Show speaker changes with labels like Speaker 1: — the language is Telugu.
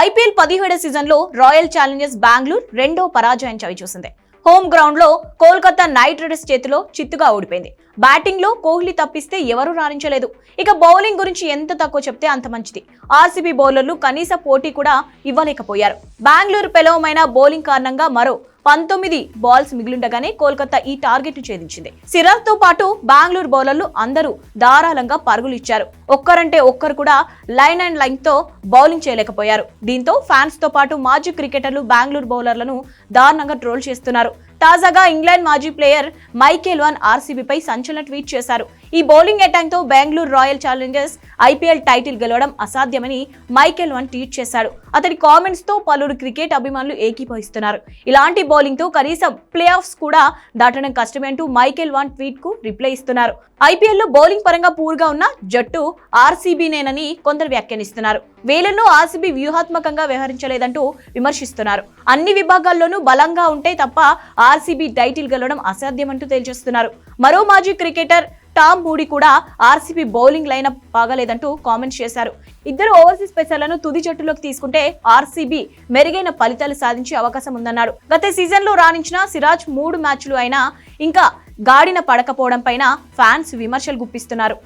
Speaker 1: ఐపీఎల్ పదిహేడు సీజన్లో రాయల్ ఛాలెంజర్స్ బెంగళూరు రెండో పరాజయం చవిచూసింది. హోమ్ గ్రౌండ్లో కోల్కతా నైట్ రైడర్స్ చేతిలో చిత్తుగా ఓడిపోయింది. బ్యాటింగ్లో కోహ్లీ తప్పిస్తే ఎవరూ రాణించలేదు. ఇక బౌలింగ్ గురించి ఎంత తక్కువ చెప్తే అంత మంచిది. ఆర్సీబీ బౌలర్లు కనీస పోటీ కూడా ఇవ్వలేకపోయారు. బెంగళూరు పెలవమైన బౌలింగ్ కారణంగా మరో పంతొమ్మిది బాల్స్ మిగిలిండగానే కోల్కతా ఈ టార్గెట్ ఛేదించింది. సిరాజ్తో పాటు బెంగళూరు బౌలర్లు అందరూ ధారాళంగా పరుగులు ఇచ్చారు ఒక్కరంటే ఒక్కరు కూడా లైన్ అండ్ లైన్తో బౌలింగ్ చేయలేకపోయారు. దీంతో ఫ్యాన్స్తో పాటు మాజీ క్రికెటర్లు బెంగళూరు బౌలర్లను దారుణంగా ట్రోల్ చేస్తున్నారు. తాజాగా ఇంగ్లాండ్ మాజీ ప్లేయర్ మైకేల్ వన్ ఆర్సీబీపై సంచలన ట్వీట్ చేశారు. ఈ bowling అటాక్తో Bengaluru royal challengers IPL title గెలవడం అసాధ్యమని మైకేల్ వన్ ట్వీట్ చేశాడు అతడి కామెంట్స్తో పలువురు క్రికెట్ అభిమానులు ఏకీభవిస్తున్నారు. ఇలాంటి బౌలింగ్తో కనీసం ప్లే ఆఫ్స్ కూడా దాటడం కష్టమే అంటూ మైకేల్ వన్ ట్వీట్కు రిప్లై ఇస్తున్నారు. ఐపీఎల్లో బౌలింగ్ పరంగా పూర్గా ఉన్న జట్టు ఆర్సీబీనేనని కొందరు వ్యాఖ్యానిస్తున్నారు. వేలల్లో ఆర్సీబీ వ్యూహాత్మకంగా వ్యవహరించలేదంటూ విమర్శిస్తున్నారు. అన్ని విభాగాల్లోనూ బలంగా ఉంటే తప్ప ఆర్సీబీ టైటిల్ గెలవడం అసాధ్యమంటూ తేల్చేస్తున్నారు మరో మాజీ క్రికెటర్ టామ్ మూడీ కూడా ఆర్సీబీ బౌలింగ్ లైనప్ బాగలేదంటూ కామెంట్స్ చేశారు. ఇద్దరు ఓవర్సీస్ పేసర్లను తుది జట్టులోకి తీసుకుంటే ఆర్సీబీ మెరుగైన ఫలితాలు సాధించే అవకాశం ఉందన్నారు. గత సీజన్లో రాణించిన సిరాజ్ మూడు మ్యాచ్లు అయినా ఇంకా గాడిన పడకపోవడం పైన ఫ్యాన్స్ విమర్శలు గుప్పిస్తున్నారు.